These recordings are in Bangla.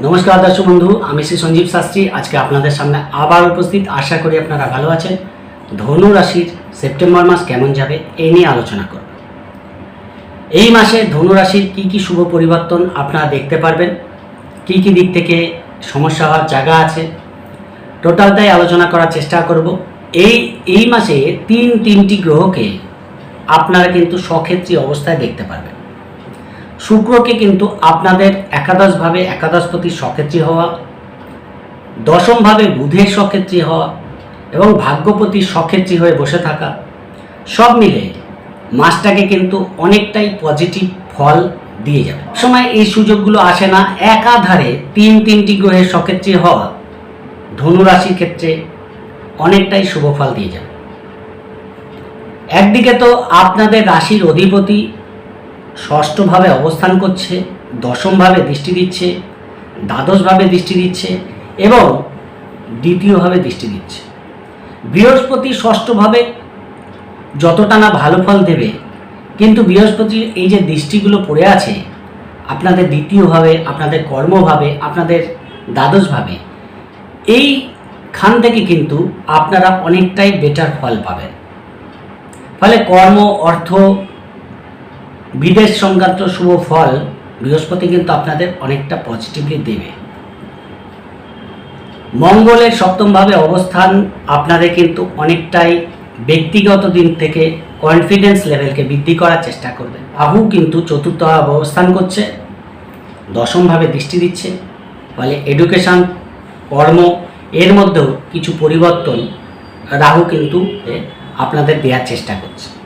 নমস্কার দর্শক বন্ধু, আমি শ্রী সঞ্জীব শাস্ত্রী। আজকে আপনাদের সামনে আবার উপস্থিত। আশা করি আপনারা ভালো আছেন। ধনু রাশির সেপ্টেম্বর মাস কেমন যাবে এই নিয়ে আলোচনা করব। এই মাসে ধনু রাশির কী কী শুভ পরিবর্তন আপনারা দেখতে পারবেন? কী কী দিক থেকে সমস্যা হওয়ার জায়গা আছে? টোটাল টোটালটাই আলোচনা করার চেষ্টা করব। এই এই মাসে তিন তিনটি গ্রহকে আপনারা কিন্তু সক্ষেত্রী অবস্থায় দেখতে পারবেন। শুক্রকে কিন্তু আপনাদের একাদশভাবে একাদশপতি সক্ষেত্রী হওয়া, দশমভাবে বুধের সক্ষেত্রী হওয়া এবং ভাগ্যপতি সক্ষেত্রী হয়ে বসে থাকা, সব মিলে মাসটাকে কিন্তু অনেকটাই পজিটিভ ফল দিয়ে যাবে। সময় এই সুযোগগুলো আসে না, একাধারে তিন তিনটি গ্রহের সক্ষেত্রী হওয়া ধনুরাশির ক্ষেত্রে অনেকটাই শুভ ফল দিয়ে যাবে। একদিকে তো আপনাদের রাশির অধিপতি ষষ্ঠভাবে অবস্থান করছে, দশমভাবে দৃষ্টি দিচ্ছে, দ্বাদশভাবে দৃষ্টি দিচ্ছে এবং দ্বিতীয়ভাবে দৃষ্টি দিচ্ছে। বৃহস্পতি ষষ্ঠভাবে যতটা না ভালো ফল দেবে, কিন্তু বৃহস্পতির এই যে দৃষ্টিগুলো পড়ে আছে, আপনাদের দ্বিতীয়ভাবে, আপনাদের কর্মভাবে, আপনাদের দ্বাদশভাবে, এই খান থেকে কিন্তু আপনারা অনেকটাই বেটার ফল পাবেন। ফলে কর্ম, অর্থ বিদেশ সংক্রান্ত শুভ ফল বৃহস্পতি কিন্তু আপনাদের অনেকটা পজিটিভলি দেবে। মঙ্গলের সপ্তমভাবে অবস্থান আপনাদের কিন্তু অনেকটাই ব্যক্তিগত দিন থেকে কনফিডেন্স লেভেলকে বৃদ্ধি করার চেষ্টা করবে। রাহু কিন্তু চতুর্থ অবস্থান করছে, দশমভাবে দৃষ্টি দিচ্ছে, ফলে এডুকেশন কর্ম, এর মধ্যেও কিছু পরিবর্তন রাহু কিন্তু আপনাদের দেওয়ার চেষ্টা করছে।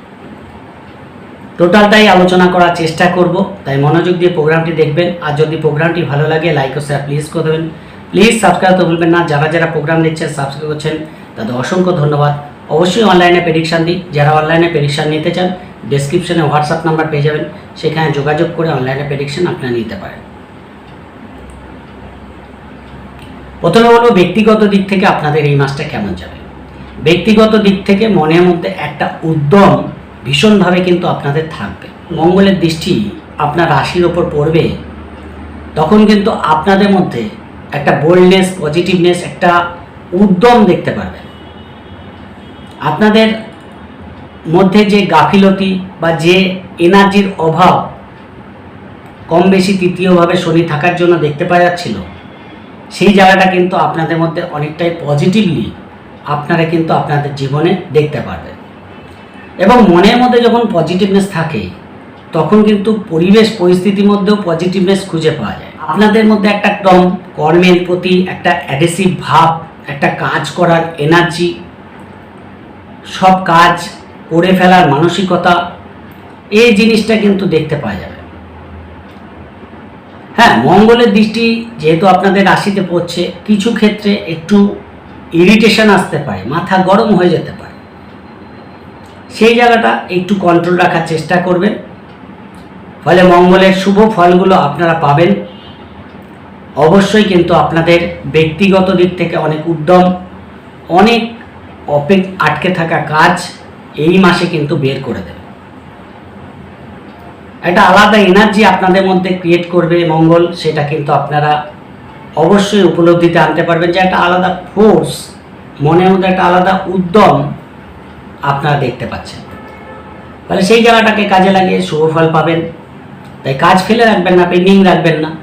টোটালটাই আলোচনা করার চেষ্টা করব, তাই মনোযোগ দিয়ে প্রোগ্রামটি দেখবেন। আর যদি প্রোগ্রামটি ভালো লাগে, লাইক ও শেয়ার প্লিজ করে দেবেন। প্লিজ সাবস্ক্রাইব তো ভুলবেন না, যারা যারা প্রোগ্রাম দেখছেন সাবস্ক্রাইব করছেন, তাদের অসংখ্য ধন্যবাদ। অবশ্যই অনলাইনে প্রেডিকশান দিই যারা অনলাইনে প্রেডিকশান নিতে চান ডেসক্রিপশনে হোয়াটসঅ্যাপ নাম্বার পেয়ে যাবেন। সেখানে যোগাযোগ করে অনলাইনে প্রেডিকশান আপনারা নিতে পারেন। প্রথমে বলব, ব্যক্তিগত দিক থেকে আপনাদের এই মাসটা কেমন যাবে? ব্যক্তিগত দিক থেকে মনের মধ্যে একটা উদ্যম ভীষণভাবে কিন্তু আপনাদের থাকবে। মঙ্গলের দৃষ্টি আপনার রাশির ওপর পড়বে। তখন কিন্তু আপনাদের মধ্যে একটা বোল্ডনেস পজিটিভনেস একটা উদ্যম দেখতে পারবেন। আপনাদের মধ্যে যে গাফিলতি বা যে এনার্জির অভাব কম বেশি তৃতীয়ভাবে শনি থাকার জন্য দেখতে পাওয়া যাচ্ছিল, সেই জায়গাটা কিন্তু আপনাদের মধ্যে অনেকটাই পজিটিভলি আপনারা কিন্তু আপনাদের জীবনে দেখতে পারবেন। এবং মনের মধ্যে যখন পজিটিভনেস থাকে, তখন কিন্তু পরিবেশ, পরিস্থিতির মধ্যেও পজিটিভনেস খুঁজে পাওয়া যায়। আপনাদের মধ্যে একটা একদম কর্মের প্রতি একটা অ্যাডেসিভ ভাব, একটা কাজ করার এনার্জি সব কাজ করে ফেলার মানসিকতা, এই জিনিসটা কিন্তু দেখতে পাওয়া যাবে। হ্যাঁ মঙ্গলের দৃষ্টি যেহেতু আপনাদের রাশিতে পড়ছে, কিছু ক্ষেত্রে একটু ইরিটেশন আসতে পারে, মাথা গরম হয়ে যেতে পারে। সেই জায়গাটা একটু কন্ট্রোল রাখার চেষ্টা করবেন। ফলে মঙ্গলের শুভ ফলগুলো আপনারা পাবেন। অবশ্যই কিন্তু আপনাদের ব্যক্তিগত দিক থেকে অনেক উদ্যম, অনেক অপেক আটকে থাকা কাজ এই মাসে কিন্তু বের করে দেবে। একটা আলাদা এনার্জি আপনাদের মধ্যে ক্রিয়েট করবে মঙ্গল, সেটা কিন্তু আপনারা অবশ্যই উপলব্ধিতে আনতে পারবেন যে একটা আলাদা ফোর্স মনের মধ্যে একটা আলাদা উদ্যম আপনারা দেখতে পাচ্ছেন। তাহলে সেই জায়গাটাকে কাজে লাগিয়ে শুভ ফল পাবেন। তাই কাজ ফেলে রাখবেন না পেন্ডিং রাখবেন না।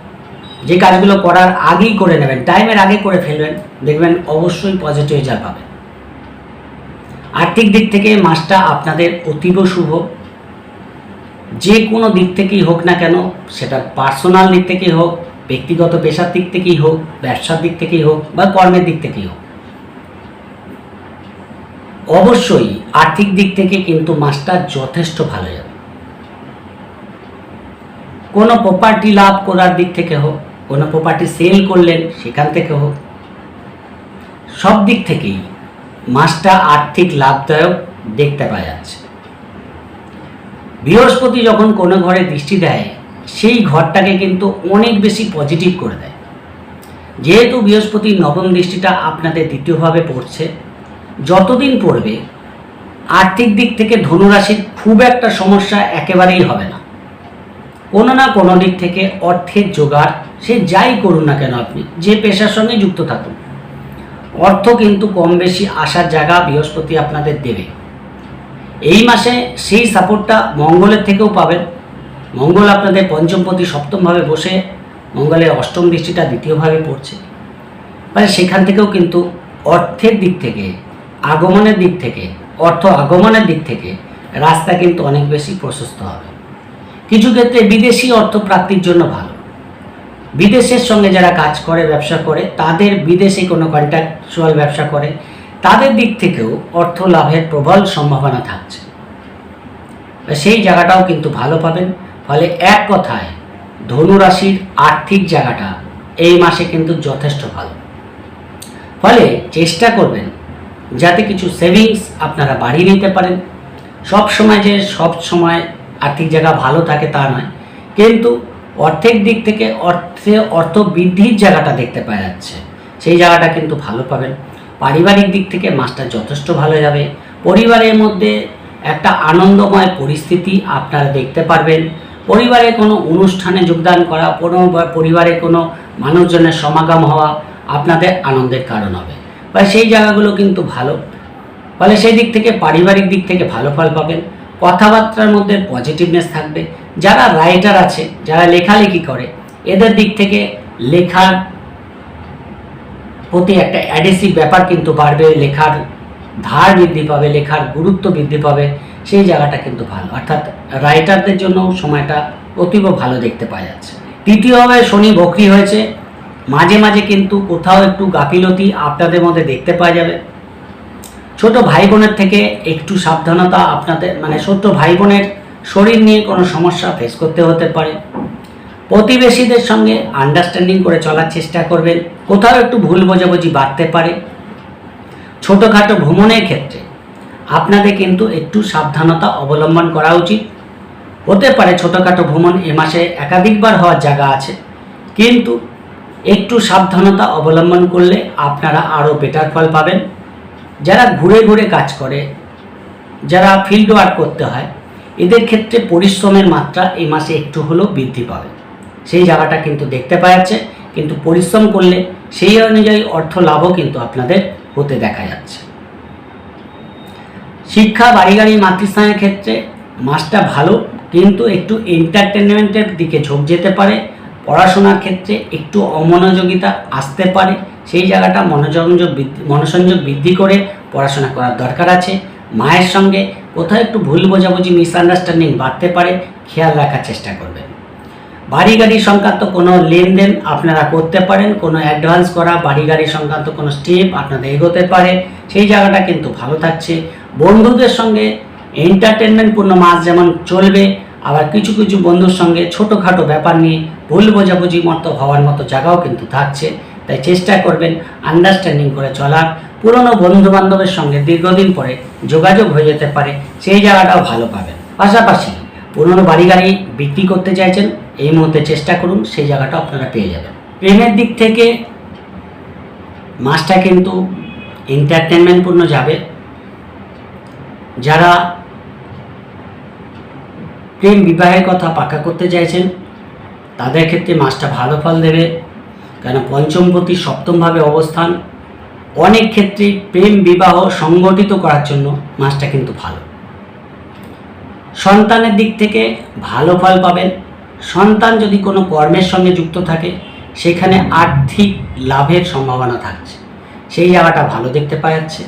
যে কাজগুলো করার আগেই করে নেবেন, টাইমের আগে করে ফেলবেন, দেখবেন অবশ্যই পজিটিভ রেজাল্ট পাবেন। আর্থিক দিক থেকে মাসটা আপনাদের অতীব শুভ। যে কোনো দিক থেকেই হোক না কেন, সেটা পার্সোনাল দিক থেকেই হোক, ব্যক্তিগত পেশার দিক থেকেই হোক, ব্যবসার দিক থেকেই হোক, বা কর্মের দিক থেকেই হোক। অবশ্যই আর্থিক দিক থেকে কিন্তু মাসটা যথেষ্ট ভালো যাবে। কোনো প্রপার্টি লাভ করার দিক থেকে হোক, কোনো প্রপার্টি সেল করলেন সেখান থেকে হোক, সব দিক থেকেই মাসটা আর্থিক লাভদায়ক দেখতে পাওয়া যাচ্ছে। বৃহস্পতি যখন কোনো ঘরে দৃষ্টি দেয়, সেই ঘরটাকে কিন্তু অনেক বেশি পজিটিভ করে দেয়। যেহেতু বৃহস্পতির নবম দৃষ্টিটা আপনাদের দ্বিতীয়ভাবে পড়ছে যতদিন পড়বে, আর্থিক দিক থেকে ধনুরাশির খুব একটা সমস্যা একেবারেই হবে না। কোনো না কোনো দিক থেকে অর্থের জোগাড়, সে যাই করুন না কেন আপনি, যে পেশার সঙ্গে যুক্ত থাকুন। অর্থ কিন্তু কম বেশি আসার জায়গা বৃহস্পতি আপনাদের দেবে। এই মাসে সেই সাপোর্টটা মঙ্গলের থেকেও পাবেন। মঙ্গল আপনাদের পঞ্চমপতি সপ্তমভাবে বসে মঙ্গলের অষ্টম দৃষ্টিটা দ্বিতীয়ভাবে পড়ছে। মানে সেখান থেকেও কিন্তু অর্থের দিক থেকে আগমনের দিক থেকে, অর্থ আগমনের দিক থেকে রাস্তা কিন্তু অনেক বেশি প্রশস্ত হবে। কিছু ক্ষেত্রে বিদেশি অর্থ প্রাপ্তির জন্য ভালো। বিদেশের সঙ্গে যারা কাজ করে, ব্যবসা করে, তাদের বিদেশে কোনো কন্ট্রাকচুয়াল ব্যবসা করে, তাদের দিক থেকেও অর্থ লাভের প্রবল সম্ভাবনা থাকছে। সেই জায়গাটাও কিন্তু ভালো পাবেন। ফলে এক কথায়, ধনুরাশির আর্থিক জায়গাটা এই মাসে কিন্তু যথেষ্ট ভালো। ফলে চেষ্টা করবেন যাতে কিছু সেভিংস আপনারা বাড়িয়ে নিতে পারেন। সব সময় যে সব সময় আর্থিক জায়গা ভালো থাকে তা নয়, কিন্তু অর্থের দিক থেকে অর্থে অর্থ বৃদ্ধির জায়গাটা দেখতে পাওয়া যাচ্ছে। সেই জায়গাটা কিন্তু ভালো পাবেন। পারিবারিক দিক থেকে মাসটা যথেষ্ট ভালো যাবে। পরিবারের মধ্যে একটা আনন্দময় পরিস্থিতি আপনারা দেখতে পারবেন। পরিবারে কোনো অনুষ্ঠানে যোগদান করা, কোনো পরিবারে কোনো মানুষজনের সমাগম হওয়া আপনাদের আনন্দের কারণ হবে। বা সেই জায়গাগুলো কিন্তু ভালো। ফলে সেই দিক থেকে পারিবারিক দিক থেকে ভালো ফল পাবেন। কথাবার্তার মধ্যে পজিটিভনেস থাকবে। যারা রাইটার আছে, যারা লেখালেখি করে, এদের দিক থেকে লেখার প্রতি একটা অ্যাডেসিভ ব্যাপার কিন্তু বাড়বে, লেখার ধার বৃদ্ধি পাবে, লেখার গুরুত্ব বৃদ্ধি পাবে, সেই জায়গাটা কিন্তু ভালো। অর্থাৎ রাইটারদের জন্য সময়টা অতীব ভালো দেখতে পাওয়া যাচ্ছে। তৃতীয়ভাবে শনি বকরি হয়েছে। মাঝে মাঝে কিন্তু কোথাও একটু গাফিলতি আপনাদের মধ্যে দেখতে পাওয়া যাবে। ছোট ভাই বোনের থেকে একটু সাবধানতা আপনাদের মানে ছোট ভাই বোনের শরীর নিয়ে কোনো সমস্যা ফেস করতে হতে পারে। প্রতিবেশীদের সঙ্গে আন্ডারস্ট্যান্ডিং করে চলার চেষ্টা করবেন। কোথাও একটু ভুল বোঝাবুঝি বাড়তে পারে। ছোটোখাটো ভ্রমণের ক্ষেত্রে আপনাদের কিন্তু একটু সাবধানতা অবলম্বন করা উচিত। হতে পারে ছোটোখাটো ভ্রমণ এ মাসে একাধিকবার হওয়ার জায়গা আছে। কিন্তু একটু সাবধানতা অবলম্বন করলে আপনারা আরও বেটার ফল পাবেন। যারা ঘুরে ঘুরে কাজ করে, যারা ফিল্ড ওয়ার্ক করতে হয়, এদের ক্ষেত্রে পরিশ্রমের মাত্রা এই মাসে একটু হলেও বৃদ্ধি পাবে। সেই জায়গাটা কিন্তু দেখতে পাওয়া যাচ্ছে, কিন্তু পরিশ্রম করলে সেই অনুযায়ী অর্থ লাভও কিন্তু আপনাদের হতে দেখা যাচ্ছে। শিক্ষা বাড়ি গাড়ি মাতৃস্থানের ক্ষেত্রে মাসটা ভালো, কিন্তু একটু এন্টারটেনমেন্টের দিকে ঝোঁক যেতে পারে। পড়াশোনার ক্ষেত্রে একটু অমনোযোগিতা আসতে পারে, সেই জায়গাটা মনোসংযোগ বৃদ্ধি মনোসংযোগ বৃদ্ধি করে পড়াশোনা করার দরকার আছে। মায়ের সঙ্গে কোথাও একটু ভুল বোঝাবুঝি মিসআন্ডারস্ট্যান্ডিং বাড়তে পারে, খেয়াল রাখার চেষ্টা করবেন। বাড়ি গাড়ি সংক্রান্ত কোনো লেনদেন আপনারা করতে পারেন, কোনো অ্যাডভান্স করা বাড়ি গাড়ি সংক্রান্ত কোনো স্টেপ আপনাদের এগোতে পারে, সেই জায়গাটা কিন্তু ভালো থাকছে। বন্ধুদের সঙ্গে এন্টারটেনমেন্টপূর্ণ মাস যেমন চলবে আবার কিছু কিছু বন্ধুর সঙ্গে ছোটোখাটো ব্যাপার নিয়ে ভুল বোঝাবুঝি মতো হওয়ার মতো জায়গাও কিন্তু থাকছে। তাই চেষ্টা করবেন আন্ডারস্ট্যান্ডিং করে চলার। পুরনো বন্ধু বান্ধবের সঙ্গে দীর্ঘদিন পরে যোগাযোগ হয়ে যেতে পারে, সেই জায়গাটাও ভালো পাবেন। পাশাপাশি পুরনো বাড়ি গাড়ি বিক্রি করতে চাইছেন, এই মুহূর্তে চেষ্টা করুন, সেই জায়গাটা আপনারা পেয়ে যাবেন। প্রেমের দিক থেকে মাসটা কিন্তু এন্টারটেনমেন্টপূর্ণ যাবে। যারা প্রেম বিবাহের কথা পাকা করতে চাইছেন? তাদের ক্ষেত্রে মাসটা ভালো ফল দেবে। কেন পঞ্চমপতি সপ্তমভাবে অবস্থান। অনেক ক্ষেত্রে প্রেম বিবাহ সংগঠিত করার জন্য মাসটা কিন্তু ভালো। সন্তানের দিক থেকে ভালো ফল পাবেন। সন্তান যদি কোনো কর্মের সঙ্গে যুক্ত থাকে, সেখানে আর্থিক লাভের সম্ভাবনা থাকছে। সেই জায়গাটা ভালো দেখতে পাওয়া যাচ্ছে।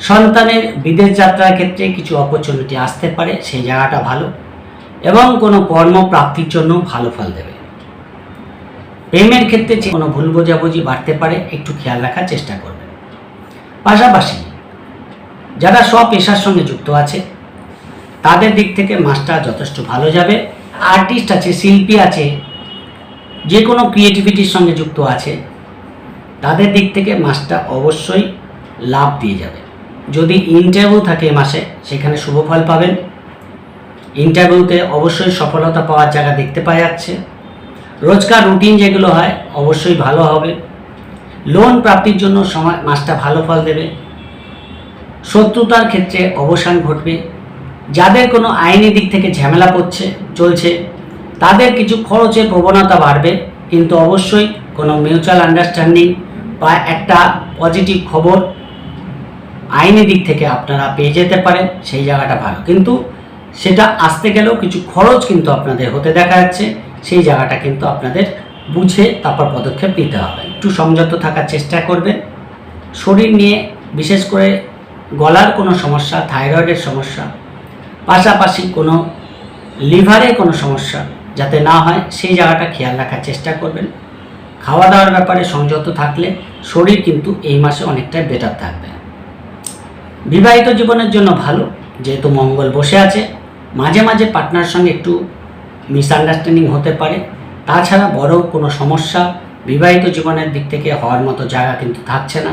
সন্তানের বিদেশ যাত্রার ক্ষেত্রে কিছু অপরচুনিটি আসতে পারে, সেই জায়গাটা ভালো। এবং কোনো কর্ম প্রাপ্তির জন্য ভালো ফল দেবে। প্রেমের ক্ষেত্রে যে কোনো ভুল বোঝাবুঝি বাড়তে পারে, একটু খেয়াল রাখার চেষ্টা করবেন পাশাপাশি, যারা সব পেশার সঙ্গে যুক্ত আছে, তাদের দিক থেকে মাসটা যথেষ্ট ভালো যাবে। আর্টিস্ট আছে, শিল্পী আছে, যে কোনো ক্রিয়েটিভিটির সঙ্গে যুক্ত আছে, তাদের দিক থেকে মাসটা অবশ্যই লাভ দিয়ে যাবে। যদি ইন্টারভিউ থাকে মাসে, সেখানে শুভ ফল পাবেন। ইন্টারভিউতে অবশ্যই সফলতা পাওয়ার জায়গা দেখতে পাওয়া যাচ্ছে। রোজকার রুটিন যেগুলো হয়, অবশ্যই ভালো হবে। লোন প্রাপ্তির জন্য সময়, মাসটা ভালো ফল দেবে। শত্রুতার ক্ষেত্রে অবসান ঘটবে। যাদের কোনো আইনি দিক থেকে ঝামেলা পড়ছে, চলছে, তাদের কিছু খরচের প্রবণতা বাড়বে। কিন্তু অবশ্যই কোনো মিউচুয়াল আন্ডারস্ট্যান্ডিং বা একটা পজিটিভ খবর আইনি দিক থেকে আপনারা পেয়ে যেতে পারেন। সেই জায়গাটা ভালো। কিন্তু সেটা আসতে গেলেও কিছু খরচ কিন্তু আপনাদের হতে দেখা যাচ্ছে। সেই জায়গাটা কিন্তু আপনাদের বুঝে তারপর পদক্ষেপ নিতে হবে। একটু সংযত থাকার চেষ্টা করবেন। শরীর নিয়ে বিশেষ করে গলার কোনো সমস্যা, থাইরয়েডের সমস্যা, পাশাপাশি কোনো লিভারে কোনো সমস্যা যাতে না হয়, সেই জায়গাটা খেয়াল রাখার চেষ্টা করবেন। খাওয়া দাওয়ার ব্যাপারে সংযত থাকলে শরীর কিন্তু এই মাসে অনেকটাই বেটার থাকবে। বিবাহিত জীবনের জন্য ভালো, যেহেতু মঙ্গল বসে আছে। মাঝে মাঝে পার্টনার সঙ্গে একটু মিসআন্ডারস্ট্যান্ডিং হতে পারে। তাছাড়া বড় কোনো সমস্যা বিবাহিত জীবনের দিক থেকে হওয়ার মতো জায়গা কিন্তু থাকছে না।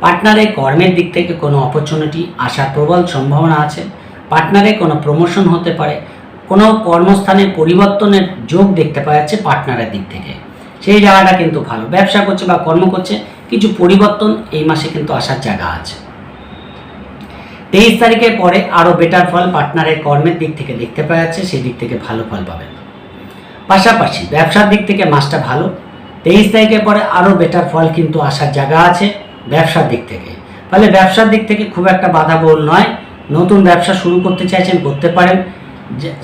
পার্টনারের কর্মের দিক থেকে কোনো অপরচুনিটি আসার প্রবল সম্ভাবনা আছে। পার্টনারে কোনো প্রমোশন হতে পারে। কোনো কর্মস্থানে পরিবর্তনের যোগ দেখতে পাওয়া যাচ্ছে পার্টনারের দিক থেকে। সেই জায়গাটা কিন্তু ভালো। ব্যবসা করছে বা কর্ম করছে, কিছু পরিবর্তন এই মাসে কিন্তু আসার জায়গা আছে। তেইশ তারিখের পরে আরও বেটার ফল পার্টনারের কর্মের দিক থেকে দেখতে পাওয়া যাচ্ছে, সেই দিক থেকে ভালো ফল পাবেন। পাশাপাশি ব্যবসার দিক থেকে মাসটা ভালো। তেইশ তারিখের পরে আরও বেটার ফল কিন্তু আসার জায়গা আছে ব্যবসার দিক থেকে। ফলে ব্যবসার দিক থেকে খুব একটা বাধা বহুল নয়। নতুন ব্যবসা শুরু করতে চাইছেন, করতে পারেন।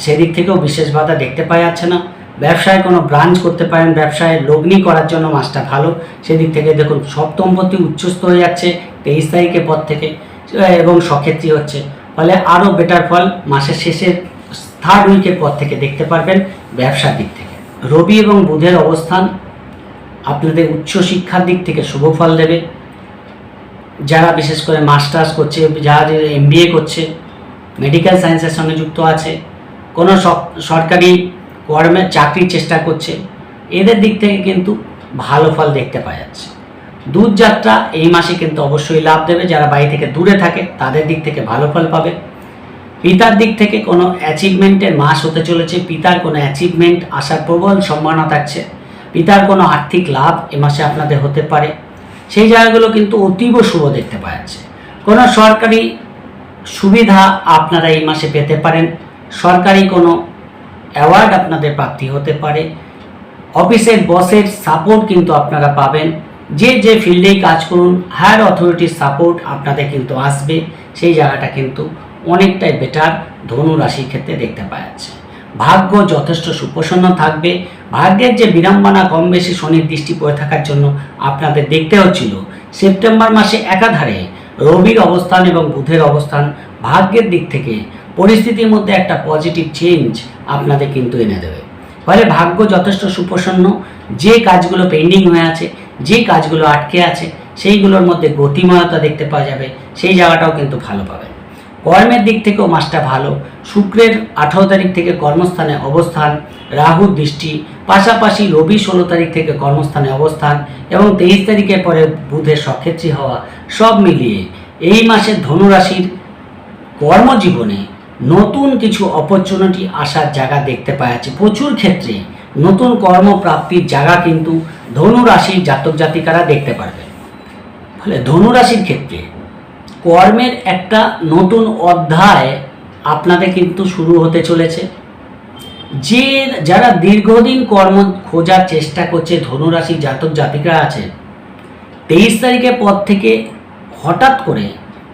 সেদিক থেকেও বিশেষ বাধা দেখতে পাওয়া যাচ্ছে না। ব্যবসায় কোনো ব্রাঞ্চ করতে পারেন, ব্যবসায় লগ্নি করার জন্য মাসটা ভালো। সেদিক থেকে দেখুন, সপ্তমপতি উচ্চস্থ হয়ে যাচ্ছে তেইশ তারিখের পর থেকে। এবং সক্ষেত্রী হচ্ছে। ফলে আরও বেটার ফল মাসের শেষের থার্ড উইকের পর থেকে দেখতে পারবেন ব্যবসার দিক থেকে। রবি এবং বুধের অবস্থান আপনাদের উচ্চশিক্ষার দিক থেকে শুভ ফল দেবে। যারা বিশেষ করে মাস্টার্স করছে, যারা এমবিএ করছে মেডিকেল সায়েন্সের সঙ্গে যুক্ত আছে, কোনো সরকারি কর্মে চাকরির চেষ্টা করছে, এদের দিক থেকে কিন্তু ভালো ফল দেখতে পাওয়া যাচ্ছে। দূর যাত্রা এই মাসে কিন্তু অবশ্যই লাভ দেবে। যারা বাড়ি থেকে দূরে থাকে, তাদের দিক থেকে ভালো ফল পাবে। পিতার দিক থেকে কোনো অ্যাচিভমেন্টের মাস হতে চলেছে। পিতার কোনো অ্যাচিভমেন্ট আসার প্রবল সম্ভাবনা থাকছে। পিতার কোনো আর্থিক লাভ এ মাসে আপনাদের হতে পারে। সেই জায়গাগুলো কিন্তু অতীব শুভ দেখতে পাওয়া যাচ্ছে। কোনো সরকারি সুবিধা আপনারা এই মাসে পেতে পারেন। সরকারি কোনো অ্যাওয়ার্ড আপনাদের প্রাপ্তি হতে পারে। অফিসের বসের সাপোর্ট কিন্তু আপনারা পাবেন। যে যে ফিল্ডেই কাজ করুন হায়ার অথরিটির সাপোর্ট আপনাদের কিন্তু আসবে। সেই জায়গাটা কিন্তু অনেকটাই বেটার ধনু রাশির ক্ষেত্রে দেখতে পাওয়া যাচ্ছে। ভাগ্য যথেষ্ট সুপ্রসন্ন থাকবে। ভাগ্যের যে বিড়ম্বনা কম বেশি শনির দৃষ্টি পড়ে থাকার জন্য আপনাদের দেখতে হচ্ছিল, সেপ্টেম্বর মাসে একাধারে রবির অবস্থান এবং বুধের অবস্থান ভাগ্যের দিক থেকে পরিস্থিতির মধ্যে একটা পজিটিভ চেঞ্জ আপনাদের কিন্তু এনে দেবে। ফলে ভাগ্য যথেষ্ট সুপ্রসন্ন, যে কাজগুলো পেন্ডিং হয়ে আছে যে কাজগুলো আটকে আছে, সেইগুলোর মধ্যে গতিময়তা দেখতে পাওয়া যাবে, সেই জায়গাটাও কিন্তু ভালো পাবেন কর্মের দিক থেকেও মাসটা ভালো। শুক্রের আঠারো তারিখ থেকে কর্মস্থানে অবস্থান রাহুর দৃষ্টি, পাশাপাশি রবি ষোলো তারিখ থেকে কর্মস্থানে অবস্থান এবং তেইশ তারিখের পরে বুধের সক্ষেত্রী হওয়া, সব মিলিয়ে এই মাসের ধনুরাশির কর্মজীবনে নতুন কিছু অপরচুনিটি আসার জায়গা দেখতে পাওয়া যাচ্ছে। প্রচুর ক্ষেত্রে নতুন কর্মপ্রাপ্তির জায়গা কিন্তু ধনু রাশির জাতক জাতিকারা দেখতে পারবে। ফলে ধনু রাশির ক্ষেত্রে কর্মের একটা নতুন অধ্যায় আপনাদের কিন্তু শুরু হতে চলেছে। যে যারা দীর্ঘদিন কর্ম খোঁজার চেষ্টা করছে, ধনুরাশির জাতক জাতিকা আছে, তেইশ তারিখের পর থেকে হঠাৎ করে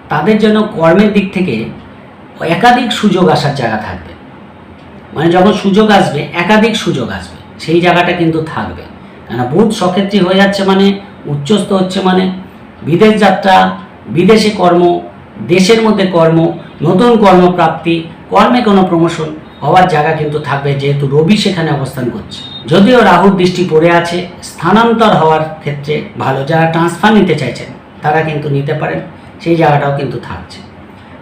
তাদের জন্য কর্মের দিক থেকে একাধিক সুযোগ আসার জায়গা থাকবে। মানে যখন সুযোগ আসবে, একাধিক সুযোগ আসবে, সেই জায়গাটা কিন্তু থাকবে। কেন বুধ সক্ষেত্রী হয়ে যাচ্ছে মানে উচ্চস্থ হচ্ছে মানে বিদেশ যাত্রা, বিদেশে কর্ম, দেশের মধ্যে কর্ম, নতুন কর্মপ্রাপ্তি, কর্মে কোনো প্রমোশন হওয়ার জায়গা কিন্তু থাকবে যেহেতু রবি সেখানে অবস্থান করছে। যদিও রাহুর দৃষ্টি পড়ে আছে, স্থানান্তর হওয়ার ক্ষেত্রে ভালো যারা ট্রান্সফার নিতে চাইছেন, তারা কিন্তু নিতে পারেন, সেই জায়গাটাও কিন্তু থাকছে।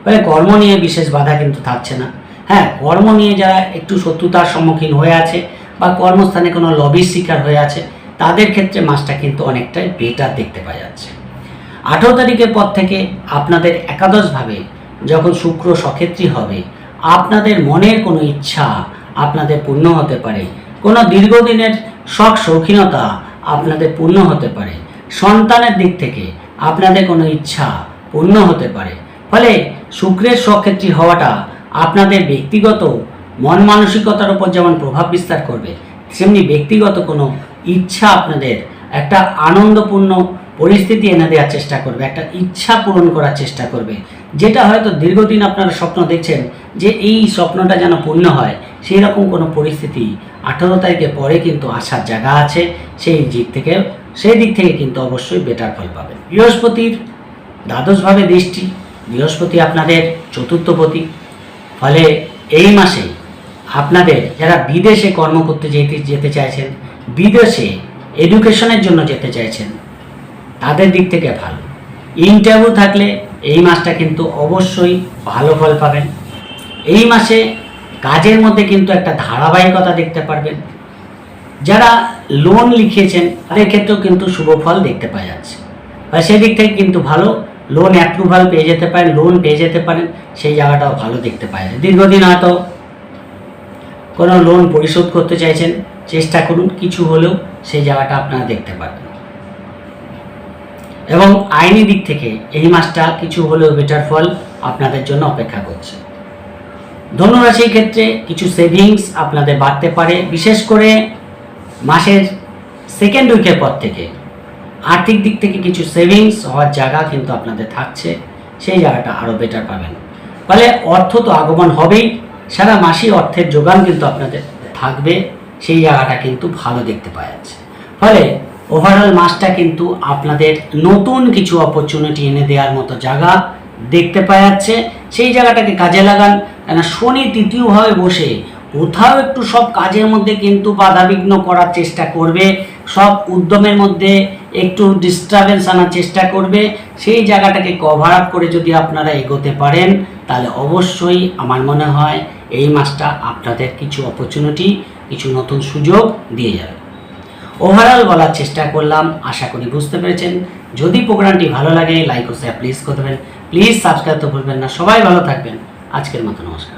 ফলে কর্ম নিয়ে বিশেষ বাধা কিন্তু থাকছে না। হ্যাঁ কর্ম নিয়ে যারা একটু শত্রুতার সম্মুখীন হয়ে আছে বা কর্মস্থানে কোনো লবির শিকার হয়ে আছে, তাদের ক্ষেত্রে মাসটা কিন্তু অনেকটাই বেটার দেখতে পাওয়া যাচ্ছে। আঠেরো তারিখের পর থেকে আপনাদের একাদশভাবে যখন শুক্র সক্ষেত্রী হবে, আপনাদের মনের কোনো ইচ্ছা আপনাদের পূর্ণ হতে পারে। কোনো দীর্ঘদিনের শখ শৌখিনতা আপনাদের পূর্ণ হতে পারে। সন্তানের দিক থেকে আপনাদের কোনো ইচ্ছা পূর্ণ হতে পারে। ফলে শুক্রের সক্ষেত্রী হওয়াটা আপনাদের ব্যক্তিগত মন মানসিকতার উপর যেমন প্রভাব বিস্তার করবে সেমনি ব্যক্তিগত কোনো ইচ্ছা আপনাদের একটা আনন্দপূর্ণ পরিস্থিতি এনে দেওয়ার চেষ্টা করবে, একটা ইচ্ছা পূরণ করার চেষ্টা করবে। যেটা হয়তো দীর্ঘদিন আপনারা স্বপ্ন দেখছেন যে এই স্বপ্নটা যেন পূর্ণ হয় সেই রকম কোনো পরিস্থিতি আঠারো তারিখের পরে কিন্তু আসার জায়গা আছে, সেই দিক থেকে, সেই দিক থেকে কিন্তু অবশ্যই বেটার ফল পাবেন। বৃহস্পতির দ্বাদশভাবে দৃষ্টি, বৃহস্পতি আপনাদের চতুর্থপতি ফলে এই মাসে আপনাদের যারা বিদেশে কর্ম করতে যেতে যেতে চাইছেন, বিদেশে এডুকেশনের জন্য যেতে চাইছেন, তাদের দিক থেকে ভালো। ইন্টারভিউ থাকলে এই মাসটা কিন্তু অবশ্যই ভালো ফল পাবেন। এই মাসে কাজের মধ্যে কিন্তু একটা ধারাবাহিকতা দেখতে পারবেন। যারা লোন লিখিয়েছেন, তাদের ক্ষেত্রেও কিন্তু শুভ ফল দেখতে পাওয়া যাচ্ছে। সেদিক থেকে কিন্তু ভালো লোন অ্যাপ্রুভাল পেয়ে যেতে পারেন লোন পেয়ে যেতে পারেন, সেই জায়গাটাও ভালো দেখতে যায়। দীর্ঘদিন হয়তো কোনো লোন পরিশোধ করতে চাইছেন, চেষ্টা করুন, কিছু হলেও সেই জায়গাটা আপনারা দেখতে পারবেন এবং আইনি দিক থেকে এই মাসটা কিছু হলেও বেটার ফল আপনাদের জন্য অপেক্ষা করছে। ধনুরাশির ক্ষেত্রে কিছু সেভিংস আপনাদের বাড়তে পারে, বিশেষ করে মাসের সেকেন্ড উইকের পর থেকে। আর্থিক দিক থেকে কিছু সেভিংস হওয়ার জায়গা কিন্তু আপনাদের থাকছে। সেই জায়গাটা আরও বেটার পাবেন। ফলে অর্থ তো আগমন হবেই, সারা মাসই অর্থের যোগান কিন্তু আপনাদের থাকবে, সেই জায়গাটা কিন্তু ভালো দেখতে পাওয়া যাচ্ছে। ফলে ওভারঅল মাসটা কিন্তু আপনাদের নতুন কিছু অপরচুনিটি এনে দেওয়ার মতো জায়গা দেখতে পাওয়া যাচ্ছে। সেই জায়গাটাকে কাজে লাগান কেন শনি তৃতীয়ভাবে বসে কোথাও একটু সব কাজের মধ্যে কিন্তু বাধাবিঘ্ন করার চেষ্টা করবে, সব উদ্যমের মধ্যে একটু ডিস্টারবেন্স আনার চেষ্টা করবে। সেই জায়গাটাকে কভার আপ করে যদি আপনারা এগোতে পারেন, তাহলে অবশ্যই আমার মনে হয় এই মাসটা আপনাদের কিছু অপরচুনিটি কিছু নতুন সুযোগ দিয়ে যাবে। ওভারঅল বলার চেষ্টা করলাম, আশা করি বুঝতে পেরেছেন। যদি প্রোগ্রামটি ভালো লাগে লাইক ও শেয়ার প্লিজ করতে পারেন প্লিজ সাবস্ক্রাইব তো ভুলবেন না। সবাই ভালো থাকবেন। আজকের মতো নমস্কার।